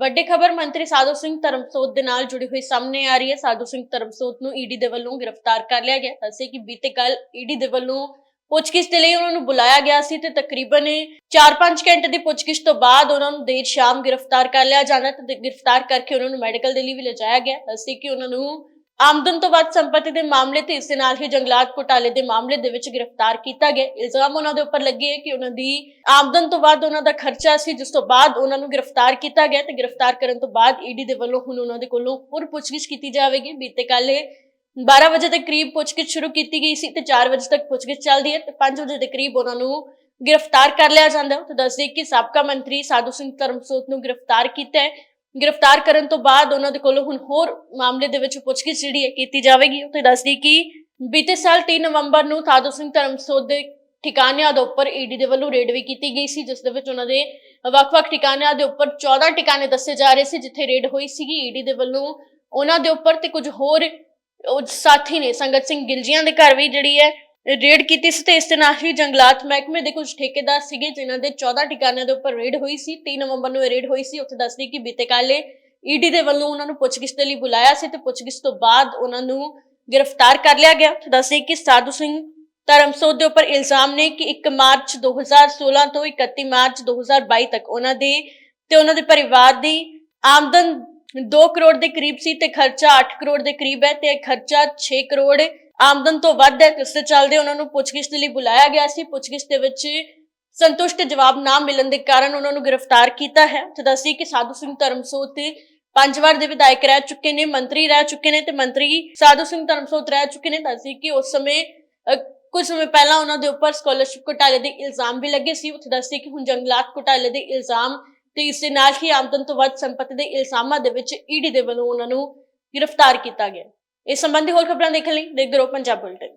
ਵੱਡੀ ਖਬਰ ਮੰਤਰੀ ਸਾਧੂ ਸਿੰਘ ਧਰਮਸੋਤ ਦੇ ਨਾਲ ਜੁੜੀ ਹੋਈ ਸਾਹਮਣੇ ਆ ਰਹੀ ਹੈ। ਸਾਧੂ ਸਿੰਘ ਧਰਮਸੋਤ ਨੂੰ ਈਡੀ ਦੇ ਵੱਲੋਂ ਗ੍ਰਿਫਤਾਰ ਕਰ ਲਿਆ ਗਿਆ। ਦੱਸੇ ਕਿ ਬੀਤੇ ਕੱਲ ਈਡੀ ਦੇ ਵੱਲੋਂ ਪੁੱਛਗਿੱਛ ਦੇ ਲਈ ਉਹਨਾਂ ਨੂੰ ਬੁਲਾਇਆ ਗਿਆ ਸੀ ਤੇ ਤਕਰੀਬਨ 4-5 ਘੰਟੇ ਦੀ ਪੁੱਛਗਿੱਛ ਤੋਂ ਬਾਅਦ ਉਹਨਾਂ ਨੂੰ ਦੇਰ ਸ਼ਾਮ ਗ੍ਰਿਫਤਾਰ ਕਰ ਲਿਆ ਜਾਣਾ ਤੇ ਗ੍ਰਿਫਤਾਰ ਕਰਕੇ ਉਹਨਾਂ ਨੂੰ ਮੈਡੀਕਲ ਦੇ ਲਈ ਵੀ ਲਿਜਾਇਆ ਗਿਆ। ਦੱਸੇ ਕਿ ਉਹਨਾਂ ਨੂੰ ਆਮਦਨ ਤੋਂ ਵੱਧ ਸੰਪત્ਤੀ ਦੇ ਮਾਮਲੇ ਤੇ ਇਸ ਦੇ ਨਾਲ ਹੀ ਜੰਗਲਾਤ ਘੁਟਾਲੇ ਦੇ ਮਾਮਲੇ ਦੇ ਵਿੱਚ ਗ੍ਰਿਫਤਾਰ ਕੀਤਾ ਗਿਆ। ਇਲਜ਼ਾਮ ਉਹਨਾਂ ਦੇ ਉੱਪਰ ਲੱਗੇ ਕਿ ਉਹਨਾਂ ਦੀ ਆਮਦਨ ਤੋਂ ਵੱਧ ਉਹਨਾਂ ਦਾ ਖਰਚਾ ਸੀ, ਜਿਸ ਤੋਂ ਬਾਅਦ ਉਹਨਾਂ ਨੂੰ ਗ੍ਰਿਫਤਾਰ ਕੀਤਾ ਗਿਆ ਤੇ ਗ੍ਰਿਫਤਾਰ ਕਰਨ ਤੋਂ ਬਾਅਦ ਈਡੀ ਦੇ ਵੱਲੋਂ ਹੁਣ ਉਹਨਾਂ ਦੇ ਕੋਲੋਂ ਹੋਰ ਪੁੱਛਗਿੱਛ ਕੀਤੀ ਜਾਵੇਗੀ। ਬੀਤੇ ਕੱਲ 12 ਵਜੇ ਦੇ ਕਰੀਬ ਪੁੱਛਗਿੱਛ ਸ਼ੁਰੂ ਕੀਤੀ ਗਈ ਸੀ ਤੇ 4 ਵਜੇ ਤੱਕ ਪੁੱਛਗਿੱਛ ਚੱਲਦੀ ਹੈ ਤੇ 5 ਵਜੇ ਦੇ ਕਰੀਬ ਉਹਨਾਂ ਨੂੰ ਗ੍ਰਿਫਤਾਰ ਕਰ ਲਿਆ ਜਾਂਦਾ ਹੈ। ਤੇ ਦੱਸਦੇ ਕਿ ਸਾਬਕਾ ਮੰਤਰੀ ਸਾਧੂ ਸਿੰਘ ਧਰਮਸੋਤ ਨੂੰ ਗ੍ਰਿਫਤਾਰ ਕੀਤਾ ਹੈ। ਗ੍ਰਿਫਤਾਰ ਕਰਨ ਤੋਂ ਬਾਅਦ ਉਹਨਾਂ ਦੇ ਕੋਲੋਂ ਹੁਣ ਹੋਰ ਮਾਮਲੇ ਦੇ ਵਿੱਚ ਪੁੱਛਗਿੱਛ ਜਿਹੜੀ ਹੈ ਕੀਤੀ ਜਾਵੇਗੀ। ਉੱਥੇ ਦੱਸਦੀ ਕਿ ਬੀਤੇ ਸਾਲ 3 ਨਵੰਬਰ ਨੂੰ ਸਾਧੂ ਸਿੰਘ ਧਰਮਸੋਤ ਦੇ ਠਿਕਾਣਿਆਂ ਦੇ ਉੱਪਰ ਈਡੀ ਦੇ ਵੱਲੋਂ ਰੇਡ ਵੀ ਕੀਤੀ ਗਈ ਸੀ, ਜਿਸ ਦੇ ਵਿੱਚ ਉਹਨਾਂ ਦੇ ਵੱਖ-ਵੱਖ ਠਿਕਾਣਿਆਂ ਦੇ ਉੱਪਰ 14 ਠਿਕਾਣੇ ਦੱਸੇ ਜਾ ਰਹੇ ਸੀ, ਜਿੱਥੇ ਰੇਡ ਹੋਈ ਸੀਗੀ। ਈਡੀ ਦੇ ਵੱਲੋਂ ਉਹਨਾਂ ਦੇ ਉੱਪਰ ਤੇ ਕੁਝ ਹੋਰ ਉਹ ਸਾਥੀ ਨੇ, ਸੰਗਤ ਸਿੰਘ ਗਿਲਜੀਆਂ ਦੇ ਘਰ ਵੀ ਜਿਹੜੀ ਹੈ ਰੇਡ ਕੀਤੀ ਸੀ ਤੇ ਇਸ ਦੇ ਨਾਲ ਹੀ ਜੰਗਲਾਤ ਮਹਿਕਮੇ ਦੇ ਕੁਝ ਠੇਕੇਦਾਰ ਸੀਗੇ, ਜਿਨ੍ਹਾਂ ਦੇ 14 ਠਿਕਾਣਿਆਂ ਦੇ ਉੱਪਰ ਰੇਡ ਹੋਈ ਸੀ। 3 ਨਵੰਬਰ ਨੂੰ ਇਹ ਰੇਡ ਹੋਈ ਸੀ। ਉੱਥੇ ਦੱਸਦੀ ਕਿ ਬੀਤੇ ਕੱਲ੍ਹ ਈਡੀ ਦੇ ਵੱਲੋਂ ਉਹਨਾਂ ਨੂੰ ਪੁੱਛਗਿੱਛ ਦੇ ਲਈ ਬੁਲਾਇਆ ਸੀ ਤੇ ਪੁੱਛਗਿੱਛ ਤੋਂ ਬਾਅਦ ਉਹਨਾਂ ਨੂੰ ਗ੍ਰਿਫਤਾਰ ਕਰ ਲਿਆ ਗਿਆ। ਉੱਥੇ ਕਿ ਸਾਧੂ ਸਿੰਘ ਧਰਮਸੋਤ ਦੇ ਉੱਪਰ ਇਲਜ਼ਾਮ ਨੇ ਕਿ 1 ਮਾਰਚ 2016 ਤੋਂ 31 ਮਾਰਚ 2022 ਤੱਕ ਉਹਨਾਂ ਦੇ ਤੇ ਉਹਨਾਂ ਦੇ ਪਰਿਵਾਰ ਦੀ ਆਮਦਨ 2 ਕਰੋੜ ਦੇ ਕਰੀਬ ਸੀ ਤੇ ਖਰਚਾ 8 ਕਰੋੜ ਦੇ ਕਰੀਬ ਹੈ ਤੇ ਖਰਚਾ 6 ਕਰੋੜ ਆਮਦਨ ਤੋਂ ਵੱਧ ਹੈ ਇਸ ਦੇ ਚੱਲਦੇ ਉਹਨਾਂ ਨੂੰ ਪੁੱਛਗਿੱਛ ਦੇ ਲਈ ਬੁਲਾਇਆ ਗਿਆ ਸੀ। ਪੁੱਛਗਿੱਛ ਦੇ ਵਿੱਚ ਸੰਤੁਸ਼ਟ ਜਵਾਬ ਨਾ ਮਿਲਣ ਦੇ ਕਾਰਨ ਉਹਨਾਂ ਨੂੰ ਗ੍ਰਿਫਤਾਰ ਕੀਤਾ ਹੈ। ਤੇ ਦੱਸੀ ਕਿ ਸਾਧੂ ਸਿੰਘ ਧਰਮਸੋਤ ਪੰਜ ਵਾਰ ਦੇ ਵਿਧਾਇਕ ਰਹਿ ਚੁੱਕੇ ਨੇ, ਮੰਤਰੀ ਰਹਿ ਚੁੱਕੇ ਨੇ ਤੇ ਮੰਤਰੀ ਸਾਧੂ ਸਿੰਘ ਧਰਮਸੋਤ ਰਹਿ ਚੁੱਕੇ ਨੇ। ਦੱਸੀ ਕਿ ਉਸ ਸਮੇਂ ਕੁਝ ਸਮੇਂ ਪਹਿਲਾਂ ਉਹਨਾਂ ਦੇ ਉੱਪਰ ਸਕਾਲਰਸ਼ਿਪ ਘੁਟਾਲੇ ਦੇ ਇਲਜ਼ਾਮ ਵੀ ਲੱਗੇ ਸੀ। ਉੱਥੇ ਦੱਸਦੇ ਕਿ ਹੁਣ ਜੰਗਲਾਤ ਘੁਟਾਲੇ ਦੇ ਇਲਜ਼ਾਮ ਤੇ ਇਸ ਦੇ ਨਾਲ ਹੀ ਆਮਦਨ ਤੋਂ ਵੱਧ ਸੰਪਤੀ ਦੇ ਇਲਜ਼ਾਮਾਂ ਦੇ ਵਿੱਚ ਈਡੀ ਦੇ ਵੱਲੋਂ ਉਹਨਾਂ ਨੂੰ ਗ੍ਰਿਫਤਾਰ ਕੀਤਾ ਗਿਆ। ਇਸ ਸੰਬੰਧੀ ਹੋਰ ਖਬਰਾਂ ਦੇਖਣ ਲਈ ਦੇਖਦੇ ਰਹੋ ਪੰਜਾਬ ਬੁਲਟਨ।